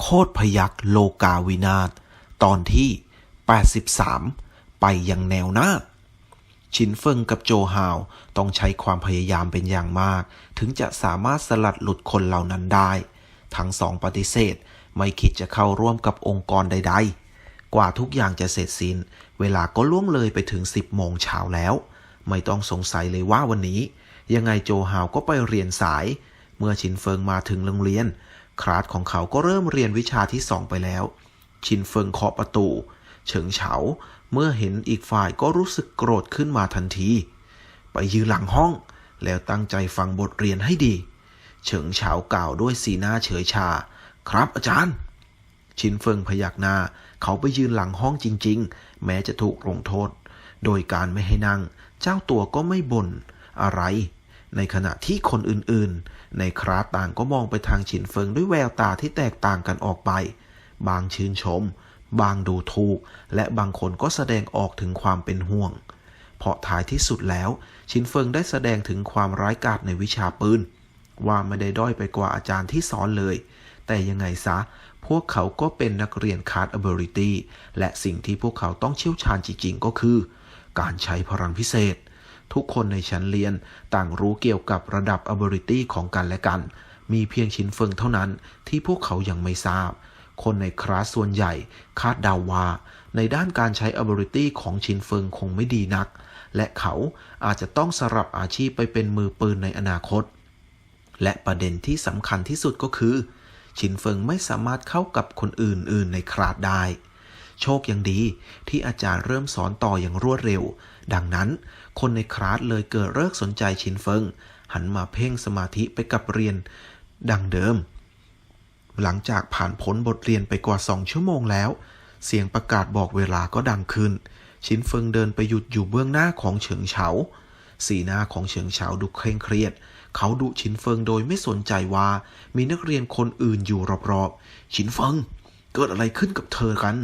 โคตรพยักโลกาวินาศตอนที่ 83 ไปยังแนวหน้า ชินเฟิงกับโจฮาวต้องใช้ความพยายามเป็นอย่างมาก ถึงจะสามารถสลัดหลุดคนเหล่านั้นได้ ทั้งสองปฏิเสธไม่คิดจะเข้าร่วมกับองค์กรใด ๆ กว่าทุกอย่างจะเสร็จสิ้น เวลาก็ล่วงเลยไปถึง 10โมงเช้าแล้ว ไม่ต้องสงสัยเลยว่าวันนี้ ยังไงโจฮาวก็ไปเรียนสาย เมื่อชินเฟิงมาถึงโรงเรียน คลาสของเขาก็เริ่มเรียนวิชาที่สองไปแล้ว ชินเฟิงเคาะประตู เฉิงเฉา เมื่อเห็นอีกฝ่ายก็รู้สึกโกรธขึ้นมาทันที ไปยืนหลังห้อง แล้วตั้งใจฟังบทเรียนให้ดี เฉิงเฉากล่าวด้วยสีหน้าเฉยชา ครับอาจารย์ ชินเฟิงพยักหน้า เขาไปยืนหลังห้องจริง ๆ แม้จะถูกลงโทษ โดยการไม่ให้นั่ง เจ้าตัวก็ไม่บ่นอะไร ในขณะที่คนอื่นๆ ในคราสต่างก็มองไปทางฉินเฟิงด้วยแววตาที่แตกต่างกันออกไป บางชื่นชม บางดูถูก และบางคนก็แสดงออกถึงความเป็นห่วง เพราะท้ายที่สุดแล้ว ชินเฟิงได้แสดงถึงความร้ายกาจในวิชาปืน ว่าไม่ได้ด้อยไปกว่าอาจารย์ที่สอนเลย แต่ยังไงซะ พวกเขาก็เป็นนักเรียนคาร์ด ability และสิ่งที่พวกเขาต้องเชี่ยวชาญจริงๆ ก็คือ การใช้พลังพิเศษ ทุกคนในชั้นเรียน ต่างรู้เกี่ยวกับระดับ ability ของกันและกัน มีเพียงชินเฟิงเท่านั้นที่พวกเขายังไม่ทราบ คนในคลาสส่วนใหญ่คาดเดาว่า ในด้านการใช้ ability ของชินเฟิงคงไม่ดีนัก และเขาอาจจะต้องสลับอาชีพไปเป็นมือปืนในอนาคต และประเด็นที่สำคัญที่สุดก็คือ ชินเฟิงไม่สามารถเข้ากับคนอื่นๆในคลาสได้ โชคยังดี ที่อาจารย์เริ่มสอนต่ออย่างรวดเร็ว ดังนั้น คนในคลาสเลยเกิดเลิกสนใจชินเฟิง หันมาเพ่งสมาธิไปกับเรียน ดังเดิม หลังจากผ่านพ้นบทเรียนไปกว่าสองชั่วโมงแล้ว เสียงประกาศบอกเวลาก็ดังขึ้น ชินเฟิงเดินไปหยุดอยู่เบื้องหน้าของเฉิงเฉา สีหน้าของเฉิงเฉาดูเคร่งเครียด เขาดุชินเฟิงโดยไม่สนใจว่า มีนักเรียนคนอื่นอยู่รอบๆ ชินเฟิง เกิดอะไรขึ้นกับเธอกัน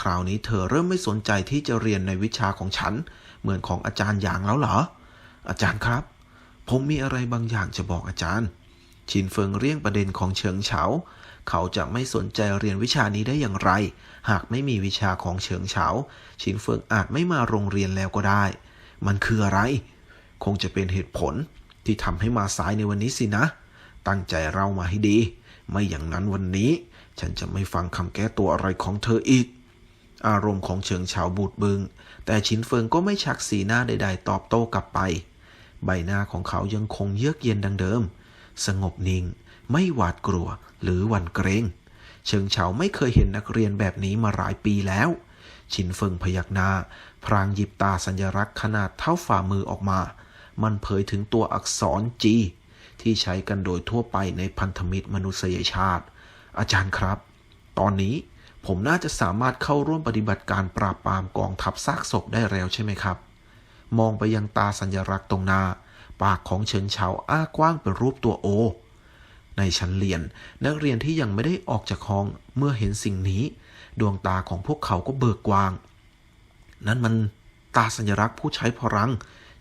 คราวนี้เธอเริ่มไม่สนใจที่จะเรียนในวิชาของฉัน เหมือนของอาจารย์หยางแล้วเหรอ อาจารย์ครับ ผมมีอะไรบางอย่างจะบอกอาจารย์ ชินเฟิงเรียงประเด็นของเฉิงเฉา เขาจะไม่สนใจเรียนวิชานี้ได้อย่างไร หากไม่มีวิชาของเฉิงเฉา ชินเฟิงอาจไม่มาโรงเรียนแล้วก็ได้ มันคืออะไร คงจะเป็นเหตุผลที่ทำให้มาสายในวันนี้สินะ ตั้งใจเรามาให้ดี ไม่อย่างนั้นวันนี้ ฉันจะไม่ฟังคำแก้ตัวอะไรของเธออีก อารมณ์ของเฉิงเฉาบูดบึง แต่ชินเฟิงก็ไม่ชักสีหน้าใด ๆ ตอบโต้กลับไป ใบหน้าของเขายังคงเยือกเย็นดังเดิม สงบนิ่ง ไม่หวาดกลัวหรือหวั่นเกรงเฉิงเฉาไม่เคยเห็นนักเรียนแบบนี้มาหลายปีแล้ว ชินเฟิงพยักหน้า พรางหยิบตาสัญลักษณ์ขนาดเท่าฝ่ามือออกมา มันเผยถึงตัวอักษรจีที่ใช้กันโดยทั่วไปในพันธมิตรมนุษยชาติ อาจารย์ครับ ตอนนี้ ผมน่าจะสามารถเข้าร่วมปฏิบัติการปราบปรามกองทัพซากศพได้แล้วใช่ไหมครับ มองไปยังตาสัญลักษณ์ตรงหน้า ปากของเฉินเฉาอ้ากว้างเป็นรูปตัวโอ ในชั้นเรียน นักเรียนที่ยังไม่ได้ออกจากห้องเมื่อเห็นสิ่งนี้ ดวงตาของพวกเขาก็เบิกกว้าง นั่นมันตาสัญลักษณ์ผู้ใช้พลัง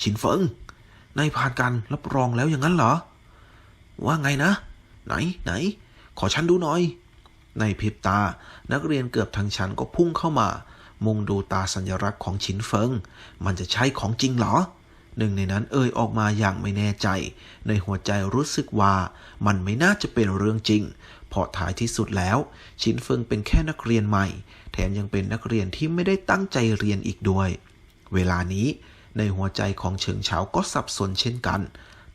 ชินเฟิงในผ่านการรับรองแล้วอย่างนั้นเหรอ ว่าไงนะ ไหนไหน ขอฉันดูหน่อย ในพริบตา นักเรียนเกือบทั้งชั้นก็พุ่งเข้ามา มุงดูตาสัญลักษณ์ของชินเฟิง มันจะใช่ของจริงเหรอ หนึ่งในนั้นเอ่ยออกมาอย่างไม่แน่ใจ ในหัวใจรู้สึกว่ามันไม่น่าจะเป็นเรื่องจริง เพราะท้ายที่สุดแล้ว ชินเฟิงเป็นแค่นักเรียนใหม่ แถมยังเป็นนักเรียนที่ไม่ได้ตั้งใจเรียนอีกด้วย เวลานี้ในหัวใจของเฉิงเฉาก็สับสนเช่นกัน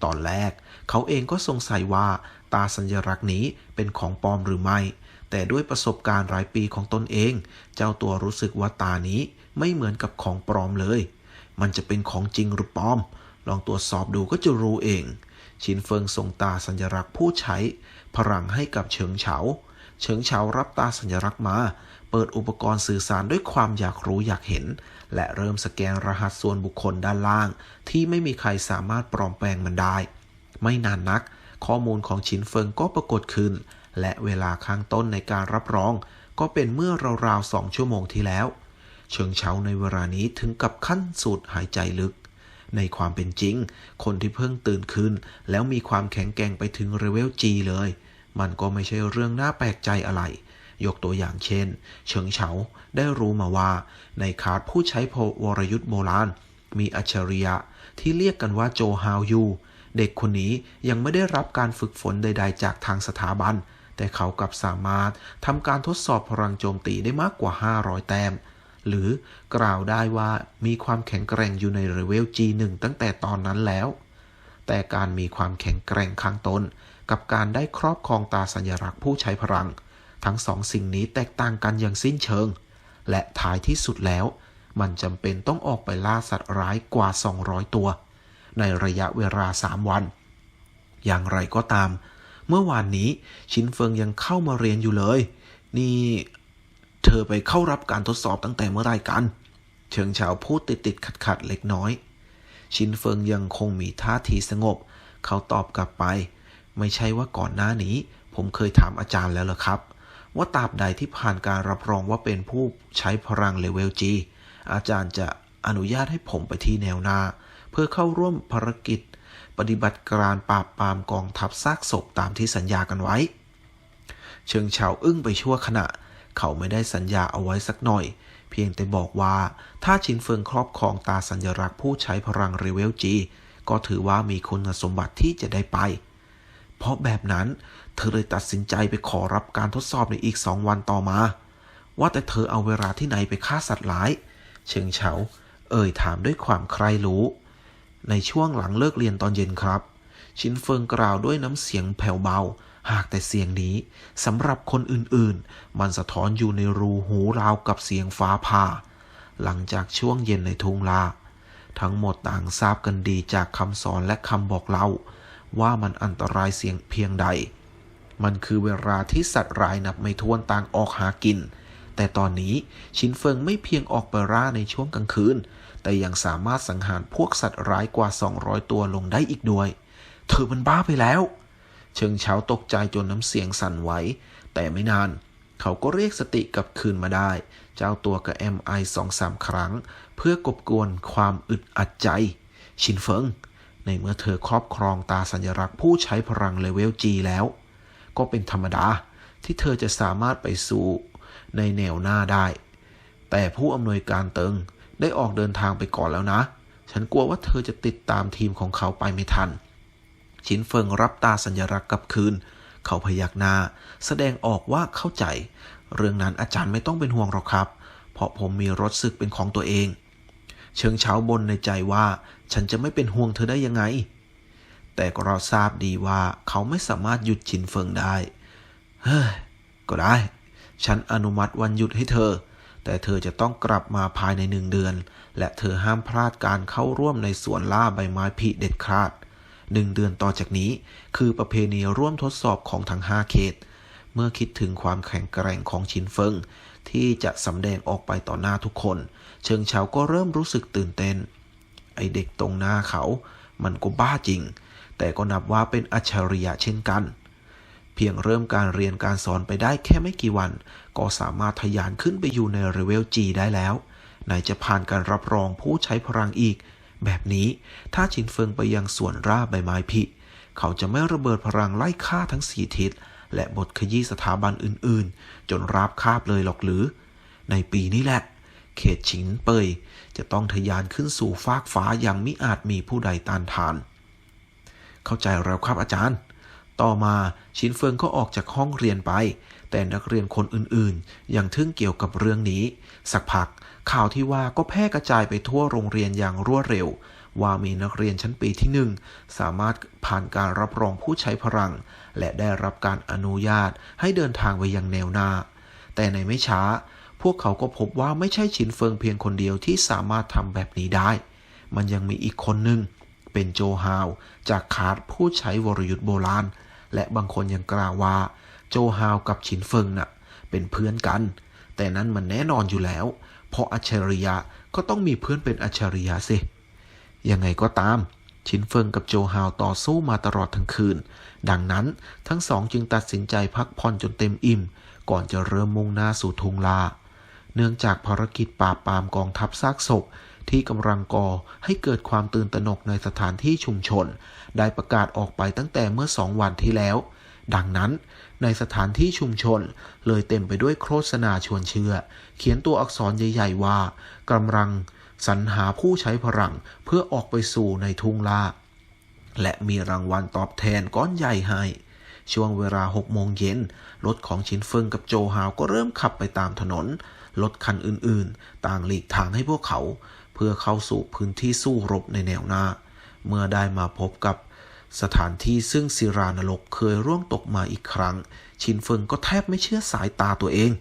ตอนแรก เขาเองก็สงสัยว่าตาสัญลักษณ์นี้เป็นของปลอมหรือไม่ แต่ด้วยประสบการณ์หลายปีของตนเอง เจ้าตัวรู้สึกว่าตานี้ไม่เหมือนกับของปลอมเลย มันจะเป็นของจริงหรือปลอม ลองตรวจสอบดูก็จะรู้เอง ชินเฟิงส่งตาสัญลักษณ์ผู้ใช้ พลังให้กับเฉิงเฉา เฉิงเฉารับตาสัญลักษณ์มา เปิดอุปกรณ์สื่อสารด้วยความอยากรู้อยากเห็น และเริ่มสแกนรหัสส่วนบุคคลด้านล่าง ที่ไม่มีใครสามารถปลอมแปลงมันได้ ไม่นานนัก ข้อมูลของชินเฟิงก็ปรากฏขึ้น และเวลาข้างต้นในการรับรอง ก็เป็นเมื่อราวๆสองชั่วโมงที่แล้วเฉิงเฉาในเวลานี้ถึงกับขั้นสูดหายใจลึก ในความเป็นจริง คนที่เพิ่งตื่นขึ้น แล้วมีความแข็งแกร่งไปถึงเลเวล G เลย มันก็ไม่ใช่เรื่องน่าแปลกใจอะไร ยกตัวอย่างเช่น เฉิงเฉาได้รู้มาว่า ในคาร์ดผู้ใช้พวรยุทธ์โบราณ มีอัจฉริยะที่เรียกกันว่าโจฮาวยูเด็กคนนี้ยังไม่ได้รับการฝึกฝนใด ๆ จากทางสถาบัน แต่เขากลับสามารถทำการทดสอบพลังโจมตีได้มากกว่า 500 แต้ม หรือกล่าวได้ว่ามีความแข็งแกร่งอยู่ในเลเวล G1 ตั้งแต่ตอนนั้นแล้ว แต่การมีความแข็งแกร่งข้างต้น กับการได้ครอบครองตาสัญลักษณ์ผู้ใช้พลัง ทั้งสองสิ่งนี้แตกต่างกันอย่างสิ้นเชิง และท้ายที่สุดแล้ว มันจำเป็นต้องออกไปล่าสัตว์ร้ายกว่า 200 ตัว ในระยะเวลา 3 วัน อย่างไรก็ตาม เมื่อวานนี้ชินเฟิงยังเข้ามาเรียนอยู่เลย นี่เธอไปเข้ารับการทดสอบตั้งแต่เมื่อไรกัน เชิงเฉาพูดติดติดขัดขัดเล็กน้อย ชินเฟิงยังคงมีท่าทีสงบ เขาตอบกลับไป ไม่ใช่ว่าก่อนหน้านี้ ผมเคยถามอาจารย์แล้วเหรอครับ ว่าตราบใดที่ผ่านการรับรองว่าเป็นผู้ใช้พลังเลเวลจีอาจารย์จะอนุญาตให้ผมไปที่แนวหน้า เพื่อเข้าร่วมภารกิจ ปฏิบัติการปราบปรามกองทัพซากศพตามที่สัญญากันไว้ เชิงเฉาอึ้งไปชั่วขณะ เขาไม่ได้สัญญาเอาไว้สักหน่อย เพียงแต่บอกว่าถ้าชินเฟิงครอบครองตาสัญลักษณ์ผู้ใช้พลังเรเวลจีก็ถือว่ามีคุณสมบัติที่จะได้ไป เพราะแบบนั้นเธอเลยตัดสินใจไปขอรับการทดสอบในอีกสองวันต่อมา ว่าแต่เธอเอาเวลาที่ไหนไปฆ่าสัตว์ร้าย เชิงเฉา เอ่ยถามด้วยความใครรู้ ในช่วงหลังเลิกเรียนตอนเย็นครับ ชินเฟิงกล่าวด้วยน้ำเสียงแผ่วเบา หากแต่เสียงนี้สำหรับคนอื่นๆ มันสะท้อนอยู่ในรูหูราวกับเสียงฟ้าผ่า หลังจากช่วงเย็นในทุ่งลาทั้งหมดต่างทราบกันดีจากคำสอนและคำบอกเล่า ว่ามันอันตรายเสียงเพียงใด มันคือเวลาที่สัตว์ร้ายนับไม่ถ้วนต่างออกหากิน แต่ตอนนี้ชินเฟิงไม่เพียงออกไปล่าในช่วงกลางคืน แต่ยังสามารถสังหารพวกสัตว์ร้ายกว่า 200 ตัวลงได้อีกด้วย เธอมันบ้าไปแล้ว เชิงเฉาตกใจจนน้ำเสียงสั่นไหว แต่ไม่นาน เขาก็เรียกสติกลับคืนมาได้ เจ้าตัวกับ MI สองสามครั้ง เพื่อกบกวนความอึดอัดใจ ชินเฟิง ในเมื่อเธอครอบครองตาสัญลักษณ์ผู้ใช้พลังเลเวล G แล้ว ก็เป็นธรรมดาที่เธอจะสามารถไปสู่ในแนวหน้าได้ แต่ผู้อำนวยการเติง ได้ออกเดินทางไปก่อนแล้วนะ ฉันกลัวว่าเธอจะติดตามทีมของเขาไปไม่ทัน ชินเฟิงรับตาสัญลักษณ์กลับคืน เขาพยักหน้า แสดงออกว่าเข้าใจ เรื่องนั้นอาจารย์ไม่ต้องเป็นห่วงหรอกครับ เพราะผมมีรถศึกเป็นของตัวเอง เชิงเช้าบนในใจว่า ฉันจะไม่เป็นห่วงเธอได้ยังไง แต่ก็เราทราบดีว่าเขาไม่สามารถหยุดชินเฟิงได้ เฮ้ย ก็ได้ ฉันอนุมัติวันหยุดให้เธอ แต่เธอจะต้องกลับมาภายในหนึ่งเดือน และเธอห้ามพลาดการเข้าร่วมในสวนล่าใบไม้ผลิเด็ดขาดหนึ่งเดือนต่อจากนี้ คือประเพณีร่วมทดสอบของทั้งห้าเขต เมื่อคิดถึงความแข็งแกร่งของชินเฟิงที่จะสำแดงออกไปต่อหน้าทุกคน เชิงเฉาก็เริ่มรู้สึกตื่นเต้น ไอเด็กตรงหน้าเขา มันก็บ้าจริง แต่ก็นับว่าเป็นอัจฉริยะเช่นกัน เพียงเริ่มการเรียนการสอนไปได้แค่ไม่กี่วัน ก็สามารถทะยานขึ้นไปอยู่ในเลเวล G ได้แล้วไหนจะผ่านการรับรองผู้ใช้พลังอีก แบบนี้ถ้าชินเฟิงไปยังสวนราบใบไม้ผลิเขาจะไม่ระเบิดพลังไล่ฆ่าทั้งสี่ทิศ และบทขยี้สถาบันอื่นๆ จนราบคาบเลยหรอกหรือ ในปีนี้แหละ เขตฉินเปย จะต้องทะยานขึ้นสู่ฟากฟ้าอย่างมิอาจมีผู้ใดต้านทาน เข้าใจแล้วครับอาจารย์ ต่อมาชินเฟิงก็ออกจากห้องเรียนไป แต่นักเรียนคนอื่นๆ ยังทึ่งเกี่ยวกับเรื่องนี้ สักพัก ข่าวที่ว่าก็แพร่กระจายไปทั่วโรงเรียนอย่างรวดเร็ว ว่ามีนักเรียนชั้นปีที่หนึ่งสามารถผ่านการรับรองผู้ใช้พลัง และได้รับการอนุญาตให้เดินทางไปยังแนวหน้า แต่ในไม่ช้า พวกเขาก็พบว่าไม่ใช่ฉินเฟิงเพียงคนเดียวที่สามารถทำแบบนี้ได้ มันยังมีอีกคนหนึ่งเป็นโจฮาว จากคาร์ดผู้ใช้วรยุทธ์โบราณ และบางคนยังกล่าวว่า โจฮาวกับฉินเฟิงน่ะ เป็นเพื่อนกัน แต่นั้นมันแน่นอนอยู่แล้ว เพราะอัจฉริยะก็ต้องมีเพื่อนเป็นอัจฉริยะสิ ยังไงก็ตามชินเฟิงกับโจฮาวต่อสู้มาตลอดทั้งคืน ดังนั้นทั้งสองจึงตัดสินใจพักผ่อนจนเต็มอิ่ม ก่อนจะเริ่มมุ่งหน้าสู่ทุงลา เนื่องจากภารกิจปราบปรามกองทัพซากศพ ที่กำลังก่อให้เกิดความตื่นตระหนกในสถานที่ชุมชน ได้ประกาศออกไปตั้งแต่เมื่อสองวันที่แล้ว ดังนั้น ในสถานที่ชุมชนเลยเต็มไปด้วยโฆษณาชวนเชื่อ เขียนตัวอักษรใหญ่ ๆ ว่ากำลังสรรหาผู้ใช้พลังเพื่อออกไปสู่ในทุ่งลาและมีรางวัลตอบแทนก้อนใหญ่ให้ช่วงเวลาหกโมงเย็น รถของชินเฟิงกับโจฮาวก็เริ่มขับไปตามถนน รถคันอื่นๆ ต่างหลีกทางให้พวกเขา เพื่อเข้าสู่พื้นที่สู้รบในแนวหน้า เมื่อได้มาพบกับสถานที่ซึ่งศิรานรกเคยร่วงตกมาอีกครั้ง ชินเฟิงก็แทบไม่เชื่อสายตาตัวเอง